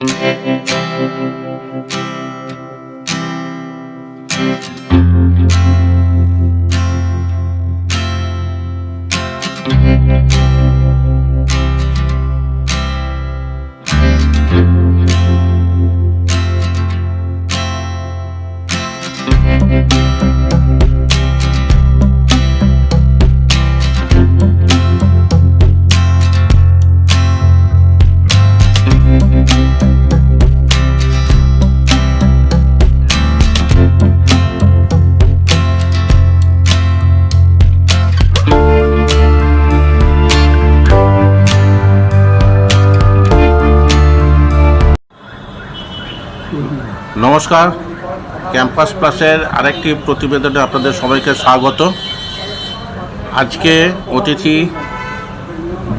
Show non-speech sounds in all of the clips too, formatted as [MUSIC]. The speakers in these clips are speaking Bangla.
Thank you. নমস্কার। ক্যাম্পাস প্লাসের আরেকটি প্রতিবেদনে আপনাদের সবাইকে স্বাগত। আজকে অতিথি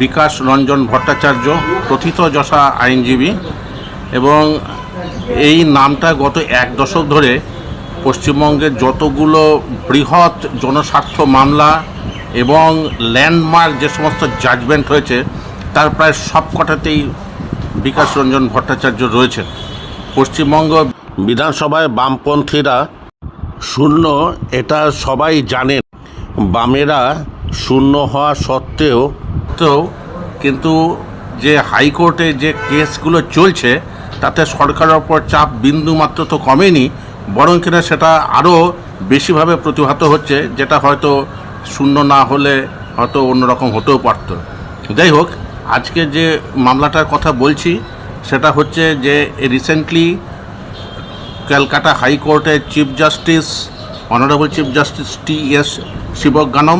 বিকাশ রঞ্জন ভট্টাচার্য, প্রথিত যশা আইনজীবী এবং এই নামটা গত এক দশক ধরে পশ্চিমবঙ্গের যতগুলো বৃহৎ জনস্বার্থ মামলা এবং ল্যান্ডমার্ক যে সমস্ত জাজমেন্ট হয়েছে, তার প্রায় সবকটাতেই বিকাশ রঞ্জন ভট্টাচার্য রয়েছে। পশ্চিমবঙ্গ বিধানসভায় বামপন্থীরা শূন্য, এটা সবাই জানেন বামেরা শূন্য হওয়া সত্ত্বেও তো কিন্তু যে হাইকোর্টে যে কেসগুলো চলছে, তাতে সরকারের ওপর চাপ বিন্দু মাত্র তো কমেনি, বরং কিনা সেটা আরও বেশিভাবে প্রতিহত হচ্ছে, যেটা হয়তো শূন্য না হলে হয়তো অন্যরকম হতেও পারত। যাই হোক, আজকে যে মামলাটার কথা বলছি, সেটা হচ্ছে যে রিসেন্টলি ক্যালকাটা হাইকোর্টের chief justice, honourable chief justice T S Sivagnanam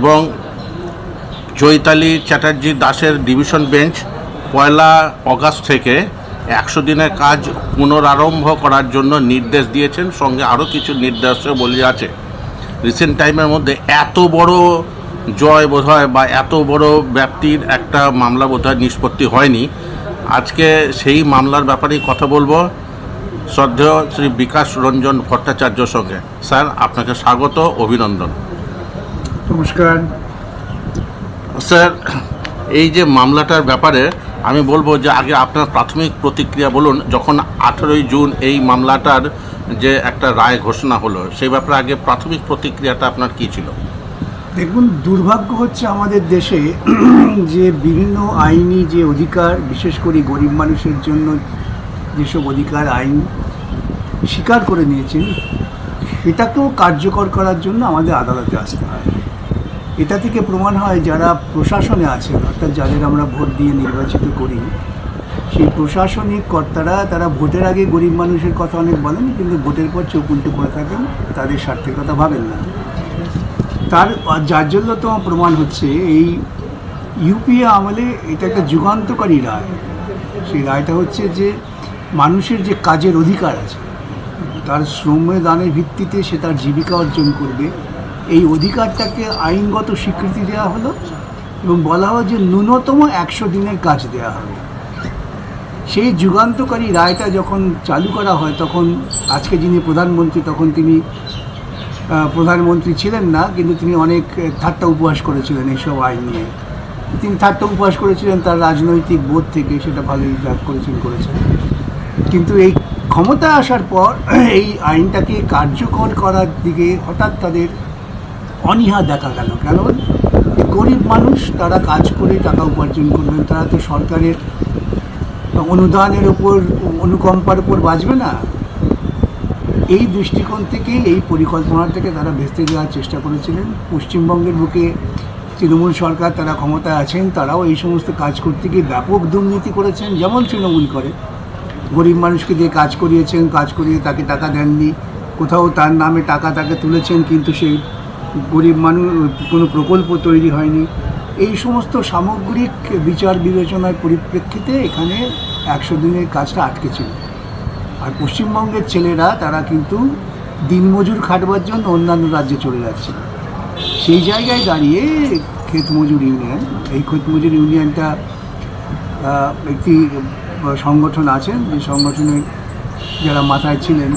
এবং চৈতালি চ্যাটার্জি দাসের ডিভিশন বেঞ্চ পয়লা অগাস্ট থেকে একশো দিনের কাজ পুনরারম্ভ করার জন্য নির্দেশ দিয়েছেন, সঙ্গে আরও কিছু নির্দেশও বলে আছে। রিসেন্ট টাইমের মধ্যে এত বড় জয় বোধহয় বা এত বড় ব্যাপ্তির একটা মামলা বোধহয় নিষ্পত্তি হয়নি। আজকে সেই মামলার ব্যাপারেই কথা বলব। শ্রদ্ধেয় শ্রী বিকাশ রঞ্জন ভট্টাচার্য সঙ্গে। স্যার আপনাকে স্বাগত অভিনন্দন। নমস্কার। স্যার এই যে মামলাটার ব্যাপারে আমি বলব যে আগে আপনার প্রাথমিক প্রতিক্রিয়া বলুন যখন আঠেরোই জুন এই মামলাটার যে একটা রায় ঘোষণা হলো সেই ব্যাপারে আগে প্রাথমিক প্রতিক্রিয়াটা আপনার কী ছিল? দেখুন দুর্ভাগ্য হচ্ছে আমাদের দেশে যে বিভিন্ন আইনি যে অধিকার বিশেষ করে গরিব মানুষের জন্য যেসব অধিকার আইন স্বীকার করে নিয়েছেন সেটাকেও কার্যকর করার জন্য আমাদের আদালতে আসতে হয়। এটা থেকে প্রমাণ হয় যারা প্রশাসনে আছেন অর্থাৎ যাদের আমরা ভোট দিয়ে নির্বাচিত করি, সেই প্রশাসনিক কর্তারা, তারা ভোটের আগে গরিব মানুষের কথা অনেক বলেন, কিন্তু ভোটের পর চোখ উল্টে পড়ে থাকেন, তাদের স্বার্থের কথা ভাবেন না। তার যার জাজ্জল্যতম প্রমাণ হচ্ছে, এই ইউপিএ আমলে এটা একটা যুগান্তকারী রায়। সেই রায়টা হচ্ছে যে মানুষের যে কাজের অধিকার আছে, তার শ্রমদানের ভিত্তিতে সে তার জীবিকা অর্জন করবে। এই অধিকারটাকে আইনগত স্বীকৃতি দেওয়া হলো এবং বলা হলো যে ন্যূনতম একশো দিনের কাজ দেওয়া হবে। সেই যুগান্তকারী রায়টা যখন চালু করা হয়, তখন আজকে যিনি প্রধানমন্ত্রী, তখন তিনি প্রধানমন্ত্রী ছিলেন না, কিন্তু তিনি অনেক ঠাট্টা উপহাস করেছিলেন এইসব আইন নিয়ে। তিনি ঠাট্টা উপহাস করেছিলেন, তার রাজনৈতিক বোধ থেকে সেটা ভালোই লাভ করেছেন করেছেন। কিন্তু এই ক্ষমতা আসার পর এই আইনটাকে কার্যকর করার দিকে হঠাৎ তাদের অনীহা দেখা গেল। কেন গরিব মানুষ, তারা কাজ করে টাকা উপার্জন করবেন, তারা তো সরকারের অনুদানের ওপর অনুকম্পার উপর বাঁচবে না। এই দৃষ্টিকোণ থেকে, এই পরিকল্পনা থেকে তারা ভেস্তে দেওয়ার চেষ্টা করেছিলেন। পশ্চিমবঙ্গের বুকে তৃণমূল সরকার, তারা ক্ষমতায় আছেন, তারাও এই সমস্ত কাজ করতে গিয়ে ব্যাপক দুর্নীতি করেছেন, যেমন তৃণমূল করে। গরিব মানুষকে দিয়ে কাজ করিয়েছেন, কাজ করিয়ে তাকে টাকা দেননি। কোথাও তার নামে টাকা তাকে তুলেছেন, কিন্তু সেই গরিব মানুষ, কোনো প্রকল্প তৈরি হয়নি। এই সমস্ত সামগ্রিক বিচার বিবেচনার পরিপ্রেক্ষিতে এখানে একশো দিনের কাজটা আটকে ছিল। আর পশ্চিমবঙ্গের ছেলেরা, তারা কিন্তু দিনমজুর খাটবার জন্য অন্যান্য রাজ্যে চলে যাচ্ছে। সেই জায়গায় দাঁড়িয়ে ক্ষেত মজুর ইউনিয়ন, এই ক্ষেত মজুর ইউনিয়নটা একটি সংগঠন আছেন যে সংগঠনের যারা মাথায় ছিলেন,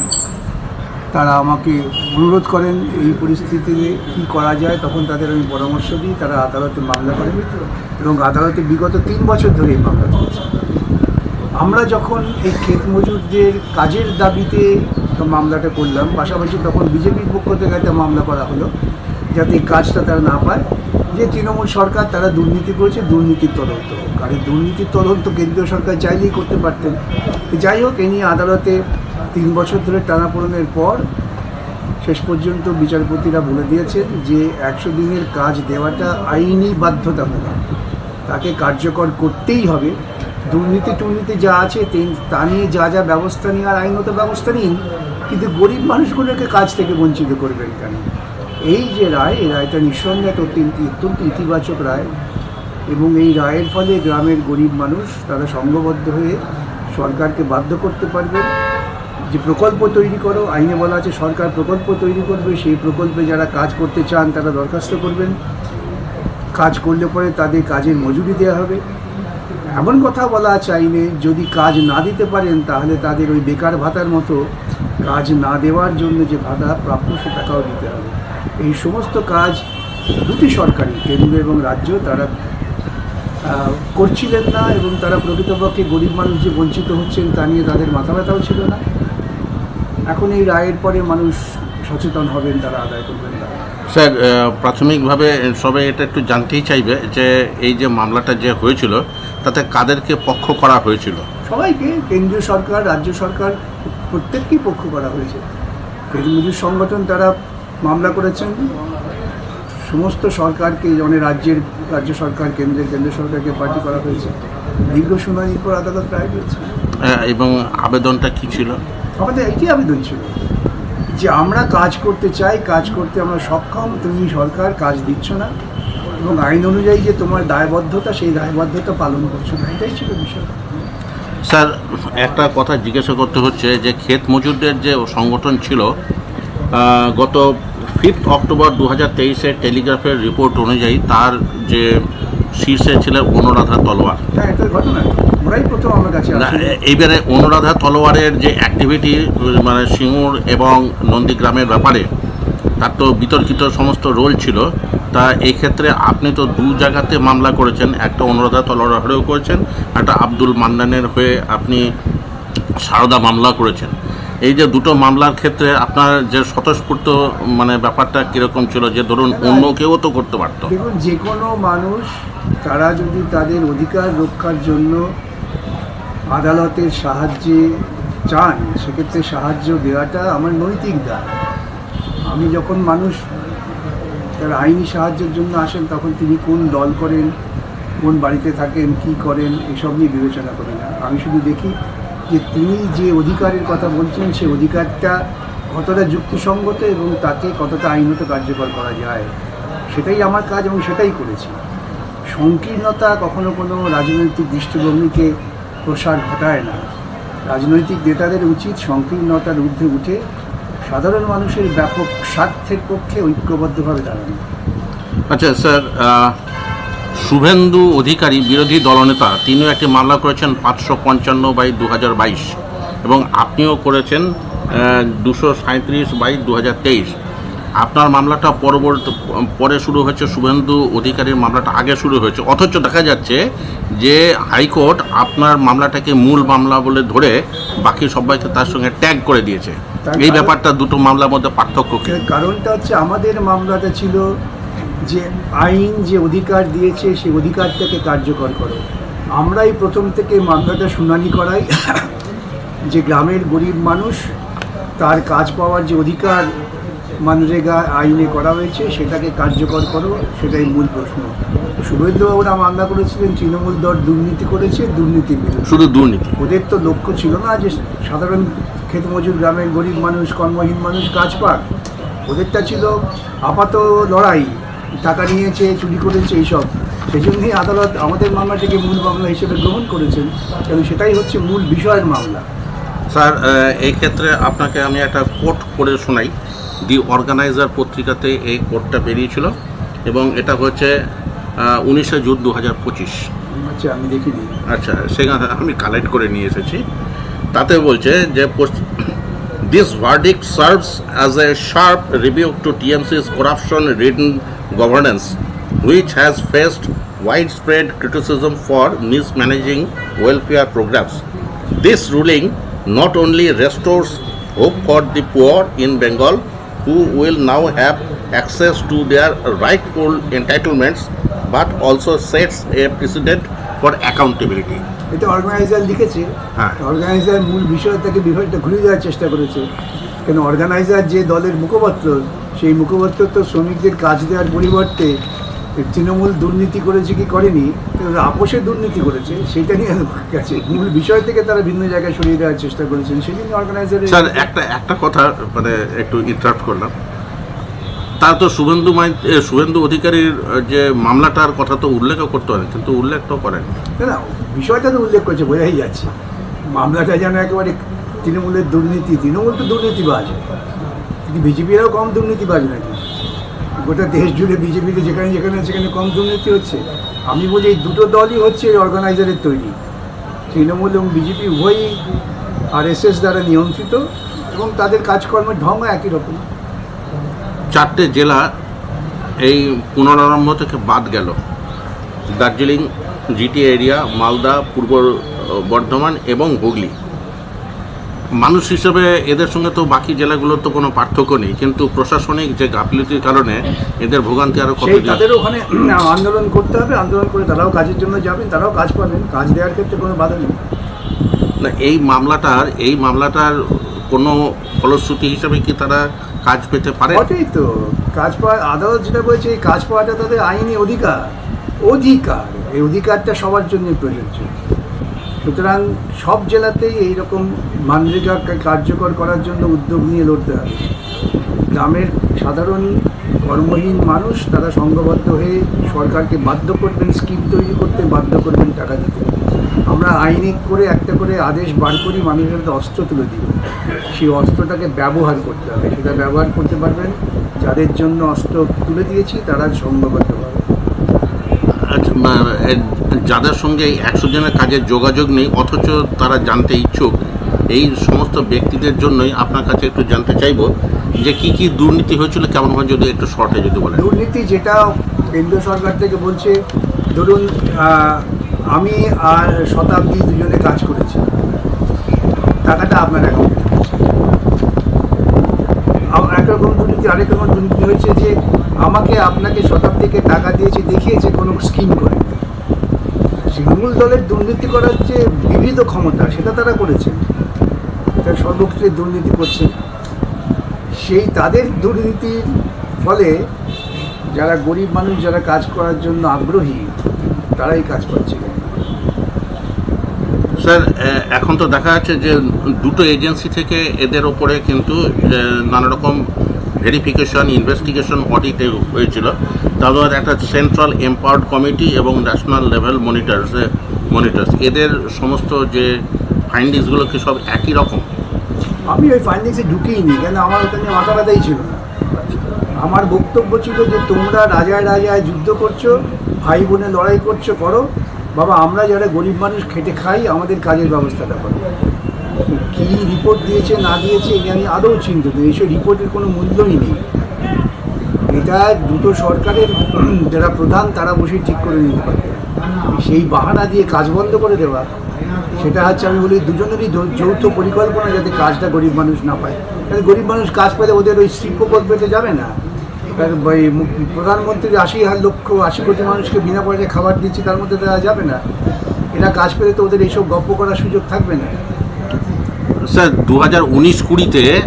তারা আমাকে অনুরোধ করেন, এই পরিস্থিতিতে কী করা যায়, তখন তাদের আমি পরামর্শ দিই, তারা আদালতে মামলা করেন এবং আদালতে বিগত তিন বছর ধরে এই মামলা চলছে। আমরা যখন এই ক্ষেত মজুরদের কাজের দাবিতে মামলাটা করলাম, পাশাপাশি তখন বিজেপির পক্ষ থেকে একটা মামলা করা হলো, যাতে এই কাজটা তারা না পায়। যে তৃণমূল সরকার, তারা দুর্নীতি করেছে, দুর্নীতির তদন্ত আর এই দুর্নীতির তদন্ত কেন্দ্রীয় সরকার চাইলেই করতে পারতেন। যাই হোক, এ নিয়ে আদালতে তিন বছর ধরে টানাপোড়েনের পর শেষ পর্যন্ত বিচারপতিরা বলে দিয়েছেন যে একশো দিনের কাজ দেওয়াটা আইনি বাধ্যতামূলক। তাকে কার্যকর করতেই হবে। দুর্নীতি টুর্নীতি যা আছে তা নিয়ে যা যা ব্যবস্থা নেওয়ার আইনত ব্যবস্থা নিন, কিন্তু গরিব মানুষগুলোকে কাজ থেকে বঞ্চিত করবেন কেন? এই যে রায়, এই রায়টা নিঃসন্দেহে অত্যন্ত অত্যন্ত ইতিবাচক রায় এবং এই রায়ের ফলে গ্রামের গরিব মানুষ তারা সংঘবদ্ধ হয়ে সরকারকে বাধ্য করতে পারবে। যে প্রকল্প তৈরি করো, আইনে বলা আছে সরকার প্রকল্প তৈরি করবে, সেই প্রকল্পে যারা কাজ করতে চান তারা দরখাস্ত করবেন। কাজ করলে পরে তাদের কাজের মজুরি দেওয়া হবে। এমন কথা বলা আছে আইনে, যদি কাজ না দিতে পারেন তাহলে তাদের ওই বেকার ভাতার মতো কাজ না দেওয়ার জন্য যে ভাতা প্রাপ্য সে টাকাও দিতে হবে। এই সমস্ত কাজ দুটি সরকারি কেন্দ্র এবং রাজ্য তারা করছিলেন না এবং তারা প্রকৃতপক্ষে গরিব মানুষ যে বঞ্চিত হচ্ছেন তা নিয়ে তাদের মাথা ব্যথাও ছিল না। এখন এই রায়ের পরে মানুষ সচেতন হবেন তারা আদায় করবেন স্যার প্রাথমিকভাবে সবাই এটা একটু জানতেই চাইবে যে এই যে মামলাটা যে হয়েছিল তাতে কাদেরকে পক্ষ করা হয়েছিল? সবাইকে কেন্দ্রীয় সরকার রাজ্য সরকার প্রত্যেককেই পক্ষ করা হয়েছে। মজুর সংগঠন তারা মামলা করেছেন। সমস্ত সরকারকে মানে রাজ্যের রাজ্য সরকার কেন্দ্রের কেন্দ্র সরকারকে পার্টি করা হয়েছে। দীর্ঘ শুনানির পর আদালত রায় দিয়েছে এবং আবেদনটা কি ছিল? আমাদের একই আবেদন ছিল যে আমরা কাজ করতে চাই কাজ করতে আমরা সক্ষম তুমি সরকার কাজ দিচ্ছ না। এবং আইন অনুযায়ী যে তোমার দায়বদ্ধতা সেই দায়বদ্ধতা পালন করছ না। এটাই ছিল বিষয়। স্যার একটা কথা জিজ্ঞাসা করতে হচ্ছে যে ক্ষেত মজুরদের যে সংগঠন ছিল গত ফিফথ অক্টোবর দু হাজার তেইশের টেলিগ্রাফের রিপোর্ট অনুযায়ী তার যে শীর্ষে ছিলেন অনুরাধা তলোয়ার। হ্যাঁ এইবারে অনুরাধা তলোয়ারের যে অ্যাক্টিভিটি মানে সিঙ্গুর এবং নন্দীগ্রামের ব্যাপারে তার তো বিতর্কিত সমস্ত রোল ছিল। তা এই ক্ষেত্রে আপনি তো দু জায়গাতে মামলা করেছেন। একটা অনুরাধা তলোয়ার হয়েও করেছেন একটা আব্দুল মান্নানের হয়ে আপনি সারদা মামলা করেছেন। এই যে দুটো মামলার ক্ষেত্রে আপনার যে স্বতঃস্ফূর্ত মানে ব্যাপারটা কীরকম ছিল যে ধরুন অন্য কেউ তো করতে পারতো? দেখুন, যে কোনো মানুষ, তারা যদি তাদের অধিকার রক্ষার জন্য আদালতের সাহায্যে চান, সেক্ষেত্রে সাহায্য দেওয়াটা আমার নৈতিক দায়। আমি যখন মানুষ, তার আইনি সাহায্যের জন্য আসেন, তখন তিনি কোন দল করেন, কোন বাড়িতে থাকেন, কি করেন, এসব নিয়ে বিবেচনা করি না। আমি শুধু দেখি যে তিনি যে অধিকারের কথা বলছেন সেই অধিকারটা কতটা যুক্তিসঙ্গত এবং তাকে কতটা আইনত কার্যকর করা যায়, সেটাই আমার কাজ এবং সেটাই করেছি। সংকীর্ণতা কখনো কোনো রাজনৈতিক দৃষ্টিভঙ্গিকে প্রসার ঘটায় না। রাজনৈতিক নেতাদের উচিত সংকীর্ণতার ঊর্ধ্বে উঠে সাধারণ মানুষের ব্যাপক স্বার্থের পক্ষে ঐক্যবদ্ধভাবে দাঁড়ানো। আচ্ছা স্যার শুভেন্দু অধিকারী বিরোধী দলনেতা তিনিও একটি মামলা করেছেন পাঁচশো পঞ্চান্ন বাই দু হাজার বাইশ এবং আপনিও করেছেন দুশো সাঁত্রিশ বাই দু হাজার তেইশ। আপনার মামলাটা পরবর্তী পরে শুরু হয়েছে শুভেন্দু অধিকারীর মামলাটা আগে শুরু হয়েছে। অথচ দেখা যাচ্ছে যে হাইকোর্ট আপনার মামলাটাকে মূল মামলা বলে ধরে বাকি সবাইকে তার সঙ্গে ট্যাগ করে দিয়েছে। এই ব্যাপারটা দুটো মামলার মধ্যে পার্থক্য কারণটা হচ্ছে আমাদের মামলাটা ছিল যে আইন যে অধিকার দিয়েছে সেই অধিকারটাকে কার্যকর করো। আমরাই প্রথম থেকে মামলাটা শুনানি করাই। যে গ্রামের গরিব মানুষ তার কাজ পাওয়ার যে অধিকার মানরেগা আইনে করা হয়েছে সেটাকে কার্যকর করো সেটাই মূল প্রশ্ন। শুভেন্দুবাবুরা মামলা করেছিলেন তৃণমূল দল দুর্নীতি করেছে দুর্নীতি শুধু দুর্নীতি। ওদের তো লক্ষ্য ছিল না যে সাধারণ ক্ষেত মজুর গ্রামের গরিব মানুষ কর্মহীন মানুষ কাজ পাক। ওদেরটা ছিল আপাত লড়াই। টাকা নিয়েছে চুরি করেছে এইসব। সেই জন্যই আদালত আমাদের মামলাটিকে মূল মামলা হিসেবে গ্রহণ করেছেন এবং সেটাই হচ্ছে মূল বিষয়ের মামলা। স্যার এই ক্ষেত্রে আপনাকে আমি একটা কোট করে শোনাই। দি অর্গানাইজার পত্রিকাতে এই কোটটা বেরিয়েছিল এবং এটা হচ্ছে উনিশে জুন দু হাজার পঁচিশ। আচ্ছা আমি দেখিনি আচ্ছা সেখানে আমি কালেক্ট করে নিয়ে এসেছি। তাতে বলছে যে this verdict serves as a sharp review to TMC's corruption ridden governance which has faced widespread criticism for mismanaging welfare programs This ruling not only restores hope for the poor in Bengal, who will now have access to their rightful entitlements, but also sets a precedent for accountability. এটা অর্গানাইজার লিখেছে হ্যাঁ। অর্গানাইজার মূল বিষয় থেকে বিষয়টা ঘুরে দেওয়ার চেষ্টা করেছে কেন অর্গানাইজার যে দলের মুখপাত্র সেই মুখপাত্র তো শ্রমিকদের কাজ দেওয়ার পরিবর্তে তৃণমূল দুর্নীতি করেছে কি করেনি? আপোষে দুর্নীতি করেছে সেটা নিয়ে গেছে মূল বিষয় থেকে তারা ভিন্ন জায়গায় সরিয়ে দেওয়ার চেষ্টা করেছেন। সেই জন্য অর্গানাইজারের স্যার একটা একটা কথা মানে একটু ইন্টারাপ্ট করলাম। তা তো শুভেন্দু মাই শুভেন্দু অধিকারীর যে মামলাটার কথা তো উল্লেখও করতে পারেন কিন্তু উল্লেখ তো করেন না বিষয়টা তো উল্লেখ করেছে বোঝাই যাচ্ছে। মামলাটা যেন একেবারে তৃণমূলের দুর্নীতি, তৃণমূল তো দুর্নীতিবাজ। কিন্তু বিজেপিরাও কম দুর্নীতিবাজ নাকি? গোটা দেশ জুড়ে বিজেপিতে যেখানে যেখানে সেখানে কম দুর্নীতি হচ্ছে। আমি বলি এই দুটো দলই হচ্ছে এই অর্গানাইজারের তৈরি। তৃণমূল এবং বিজেপি উভয়ই আর এস এস দ্বারা নিয়ন্ত্রিত এবং তাদের কাজকর্মের ঢঙ্গ একই রকম। চারটে জেলা এই পুনরারম্ভ থেকে বাদ গেল। দার্জিলিং, জিটি এরিয়া, মালদা, পূর্ব বর্ধমান এবং হুগলি। মানুষ হিসেবে এদের সঙ্গে তো বাকি জেলাগুলোর তো কোনো পার্থক্য নেই কিন্তু প্রশাসনিক যে গাফিলতির কারণে এদের ভোগান্তি আরও কত তাদের ওখানে [CLEARS THROAT] আন্দোলন করতে হবে আন্দোলন করে তারাও কাজের জন্য যাবেন তারাও কাজ পাবেন কাজ দেওয়ার ক্ষেত্রে কোনো বাধা নেই। না এই মামলাটার এই মামলাটার কোনো ফলশ্রুতি হিসেবে কি তারা কাজ পেতে পারে? বটেই তো কাজ পাওয়া আদালত যেটা বলছে এই কাজ পাওয়াটা তাদের আইনি অধিকার অধিকার এই অধিকারটা সবার জন্য প্রযোজ্য। সুতরাং সব জেলাতেই এইরকম মানরেগা কার্যকর করার জন্য উদ্যোগ নিয়ে লড়তে হবে। গ্রামের সাধারণ কর্মহীন মানুষ, তারা সংঘবদ্ধ হয়ে সরকারকে বাধ্য করবেন, স্কিম তৈরি করতে বাধ্য করবেন টাকা দিতে। আমরা আইনি করে একটা করে আদেশ বার করি, মানুষের অস্ত্র তুলে দিই। সেই অস্ত্রটাকে ব্যবহার করতে হবে। সেটা ব্যবহার করতে পারবেন। যাদের জন্য অস্ত্র তুলে দিয়েছি, তারা সংঘবদ্ধ হবে। যাদের সঙ্গে একশো জনের কাজের যোগাযোগ নেই, অথচ তারা জানতে ইচ্ছুক। এই সমস্ত ব্যক্তিদের জন্যই আপনার কাছে একটু জানতে চাইব যে কি কি দুর্নীতি হয়েছিল, কেমন হয় যদি একটু শর্টে যদি বলেন। দুর্নীতি যেটা কেন্দ্র সরকার থেকে বলছে, ধরুন আমি আর শতাব্দী দুজনে কাজ করেছি। টাকাটা আপনার অ্যাকাউন্টে একরকম দুর্নীতি আরেক রকম দুর্নীতি হয়েছে যে, আমাকে আপনাকে শতাব্দীকে টাকা দিয়েছে, দেখিয়েছে স্কিম করে। তৃণমূল দলের দুর্নীতি করার যে বিবিধ ক্ষমতা, সেটা তারা করেছে। তারা সর্বক্ষেত্রে দুর্নীতি করছে, সেই তাদের দুর্নীতির ফলে যারা গরিব মানুষ, যারা কাজ করার জন্য আগ্রহী, তারাই কাজ করছে। স্যার এখন তো দেখা যাচ্ছে যে দুটো এজেন্সি থেকে এদের ওপরে কিন্তু নানা রকম ভেরিফিকেশন, ইনভেস্টিগেশন, অডিট হয়েছিল। তাদের একটা সেন্ট্রাল এম্পাওয়ার্ড কমিটি এবং ন্যাশনাল লেভেল মনিটরস মনিটরস এদের সমস্ত যে ফাইন্ডিংসগুলো কি সব একই রকম? আমি ওই ফাইন্ডিংসে ঢুকিনি কেন আমার ওটা নিয়ে মাথা ব্যথাই ছিল। না আমার বক্তব্য ছিল যে তোমরা রাজায় রাজায় যুদ্ধ করছ ভাই বোনে লড়াই করছ, করো। বাবা, আমরা যারা গরিব মানুষ, খেটে খাই, আমাদের কাজের ব্যবস্থাটা করো। কী রিপোর্ট দিয়েছে, না দিয়েছে, এটা আমি আদৌ চিন্তিত এইসব রিপোর্টের কোনো মূল্যই নেই। এটা দুটো সরকারের যারা প্রধান, তারা বসে ঠিক করে নিতে পারে। সেই বাহানা দিয়ে কাজ বন্ধ করে দেওয়া, সেটা হচ্ছে আমি বলি দুজনেরই যৌথ পরিকল্পনা যাতে কাজটা গরিব মানুষ না পায়। তাহলে গরিব মানুষ কাজ পেলে ওদের ওই শিল্পপদ পেতে যাবে না। তার ওই মু- প্রধানমন্ত্রী আশি হাজার লক্ষ, আশি কোটি মানুষকে বিনা পয়সায় খাবার দিচ্ছে, তার মধ্যে দেওয়া যাবে না। এরা কাজ পেলে তো ওদের এইসব গপ্প করার সুযোগ থাকবে না। স্যার, দু হাজার উনিশ কুড়িতে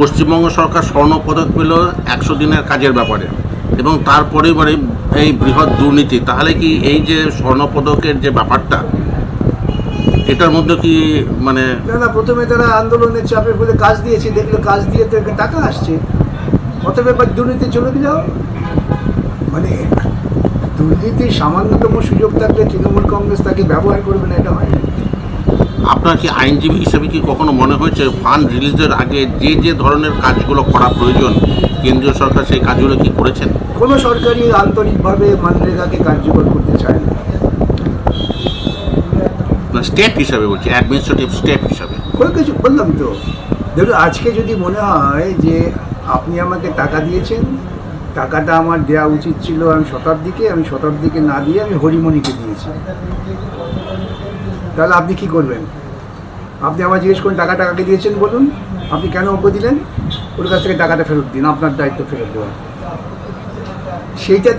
পশ্চিমবঙ্গ সরকার স্বর্ণপদক পেল একশো দিনের কাজের ব্যাপারে এবং তারপরে এবারে এই বৃহৎ দুর্নীতি। তাহলে কি এই যে স্বর্ণপদকের যে ব্যাপারটা, এটার মধ্যে কি মানে না না, প্রথমে তারা আন্দোলনের চাপে বলে কাজ দিয়েছে, দেখল কাজ দিয়ে তো টাকা আসছে। কত ব্যাপার দুর্নীতি চলে যাও মানে দুর্নীতির সামান্যতম সুযোগ থাকলে তৃণমূল কংগ্রেস তাকে ব্যবহার করবে না, এটা হয়। আপনার কি আইনজীবী হিসেবে কি কখনো মনে হয়েছে ফান্ড রিলিজের আগে যে যে ধরনের কাজগুলো করা প্রয়োজন কেন্দ্রীয় সরকার সেই কাজগুলো কি করেছেন? কোনো সরকারি আন্তরিকভাবে মানরেগাকে কার্যকর করতে চায় না। স্টেপ হিসাবে বলছি অ্যাডমিনিস্ট্রেটিভ স্টেপ হিসাবে। কোনো কিছু বললাম তো। দেখুন আজকে যদি মনে হয় যে আপনি আমাকে টাকা দিয়েছেন টাকাটা আমার দেওয়া উচিত ছিল আমি শতাব্দীকে আমি শতাব্দীকে না দিয়ে আমি হরিমণিকে দিয়েছি। তাহলে আপনি কি করবেন? আপনি আমার জিজ্ঞেস করুন, টাকা টাকাকে দিয়েছেন বলুন। আপনি কেন ওকে দিলেন? ওর কাছ থেকে টাকাটা ফেরত দিন, আপনার দায়িত্ব ফেরত দেওয়া। সেইটা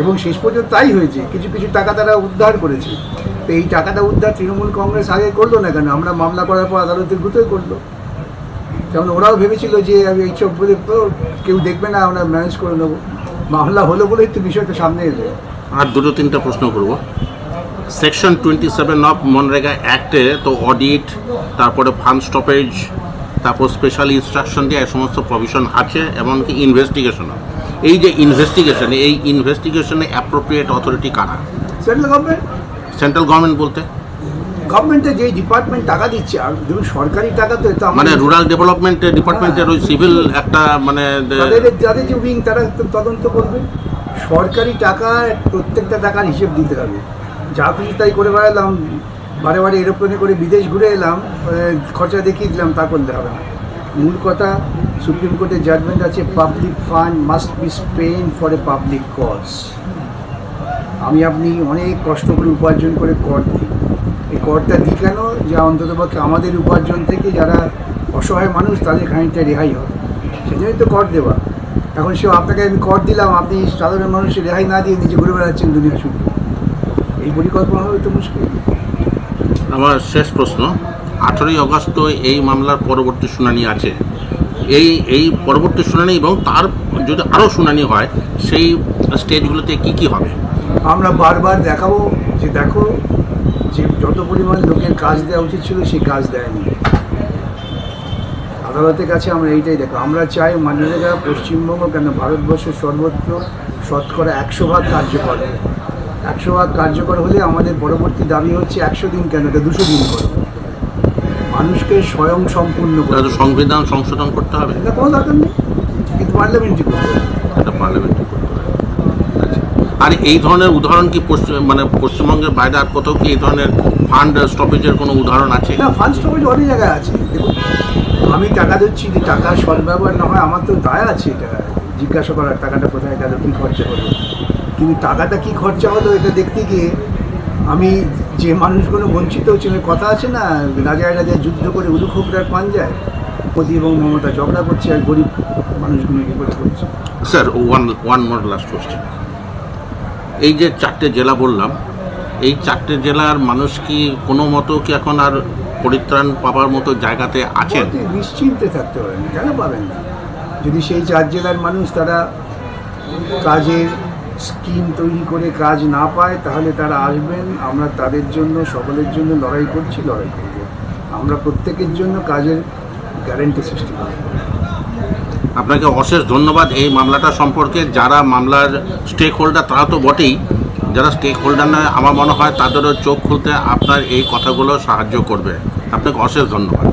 এবং শেষ পর্যন্ত তাই হয়েছে। কিছু কিছু টাকা তারা উদ্ধার করেছে। তো এই টাকাটা উদ্ধার তৃণমূল কংগ্রেস আগে করল না কেন? আমরা মামলা করার পর আদালতের গুতোই করল। যেমন ওরাও ভেবেছিল যে আমি বলে তো কেউ দেখবে না, আমরা ম্যানেজ করে নেব। মামলা হলো বলেই তো বিষয়টা সামনে এলো। আর দুটো তিনটা প্রশ্ন করব। Section twenty seven of MNREGA অ্যাক্টে তো অডিট তারপরে ফান্ড স্টপেজ তারপর স্পেশাল ইনস্ট্রাকশন দিয়ে এই সমস্ত প্রভিশন আছে এমনকি ইনভেস্টিগেশনও এই যে ইনভেস্টিগেশন এই ইনভেস্টিগেশনে অ্যাপ্রোপ্রিয়েট অথরিটি কারা? সেন্ট্রাল গভর্নমেন্ট সেন্ট্রাল গভর্নমেন্ট বলতে? গভর্নমেন্টে যেই ডিপার্টমেন্ট টাকা দিচ্ছে আর যদি সরকারি টাকা তো এটা মানে রুরাল ডেভেলপমেন্ট ডিপার্টমেন্টের ওই সিভিল একটা মানে তাদের যাদের যে উইং তারা তদন্ত করবে। সরকারি টাকা প্রত্যেকটা টাকার হিসেব দিতে হবে। যা খুশি তাই করে বেড়ালাম, বারে বারে এরোপ্লেনে করে বিদেশ ঘুরে এলাম খরচা দেখিয়ে দিলাম তা করলে হবে না। মূল কথা, সুপ্রিম কোর্টের জাজমেন্ট আছে public fund must be spent for a public cause আমি আপনি অনেক কষ্ট করে উপার্জন করে কর দিই। এই করটা দিই কেন? যা অন্ততপক্ষে আমাদের উপার্জন থেকে যারা অসহায় মানুষ, তাদের খানিকটা রেহাই হয় সেজন্যই তো কর দেওয়া। এখন সে আপনাকে আমি কর দিলাম, আপনি সাধারণ মানুষের রেহাই না দিয়ে নিজে ঘুরে বেড়াচ্ছেন দুনিয়া শুধু। এই পরিকল্পনা হবে তো মুশকিল? আমার শেষ প্রশ্ন আঠেরোই অগস্ট এই মামলার পরবর্তী শুনানি আছে। এই এই পরবর্তী শুনানি এবং তার যদি আরও শুনানি হয় সেই স্টেজগুলোতে কি কি হবে? আমরা বারবার দেখাবো যে দেখো যে যত পরিমাণ লোকের কাজ দেওয়া উচিত ছিল সেই কাজ দেয়নি। আদালতের কাছে আমরা এইটাই দেখো আমরা চাই মাননীয়রা পশ্চিমবঙ্গ কেন ভারতবর্ষের সর্বত্র শতকরা একশো ভাগ কার্যকর। একশো ভাগ কার্যকর হলে আমাদের পরবর্তী দাবি হচ্ছে একশো দিন কেন? এটা দুশো দিন করো। মানুষকে স্বয়ং সম্পূর্ণ সংবিধান সংশোধন করতে হবে। এটা কোনো দরকার নেই। কিন্তু পার্লামেন্টই করবে এটা করতে হবে। আচ্ছা। আর এই ধরনের উদাহরণ কি পশ্চিম মানে পশ্চিমবঙ্গের বাইরে আর কোথাও কি এই ধরনের ফান্ড স্টপেজের কোনো উদাহরণ আছে? না ফান্ড স্টপেজ অনেক জায়গায় আছে। দেখুন আমি টাকা দিচ্ছি যে টাকা সদ্ব্যবহার না হয় আমার তো দায় আছে এটা। জিজ্ঞাসা করার টাকাটা কোথায় গেল কী খরচা হলো? কিন্তু টাকাটা কী খরচা হলো এটা দেখতে গিয়ে আমি যে মানুষগুলো বঞ্চিত হচ্ছে ওই কথা আছে না রাজায় রাজায় যুদ্ধ করে উলুখোকরার পান যায় মোদি এবং মমতা ঝগড়া করছে আর গরিব মানুষগুলো বিপদ করছে। Sir one one more last question এই যে চারটে জেলা বললাম এই চারটে জেলার মানুষ কি কোনো মতো কি এখন আর পরিত্রাণ পাবার মতো জায়গাতে আছেন? অতি নিশ্চিন্তে থাকতে পারেন কেন পাবেন না? যদি সেই চার জেলার মানুষ তারা কাজের স্কিম তৈরি করে কাজ না পায়, তাহলে তারা আসবেন। আমরা তাদের জন্য, সকলের জন্য লড়াই করছি, লড়াই করব। আমরা প্রত্যেকের জন্য কাজের গ্যারেন্টি সৃষ্টি করব। আপনাকে অশেষ ধন্যবাদ। এই মামলাটা সম্পর্কে যারা মামলার স্টেক হোল্ডার তারা তো বটেই। যারা স্টেক হোল্ডার নয়, আমার মনে হয় তাদেরও চোখ খুলতে আপনার এই কথাগুলো সাহায্য করবে। আপনাকে অশেষ ধন্যবাদ।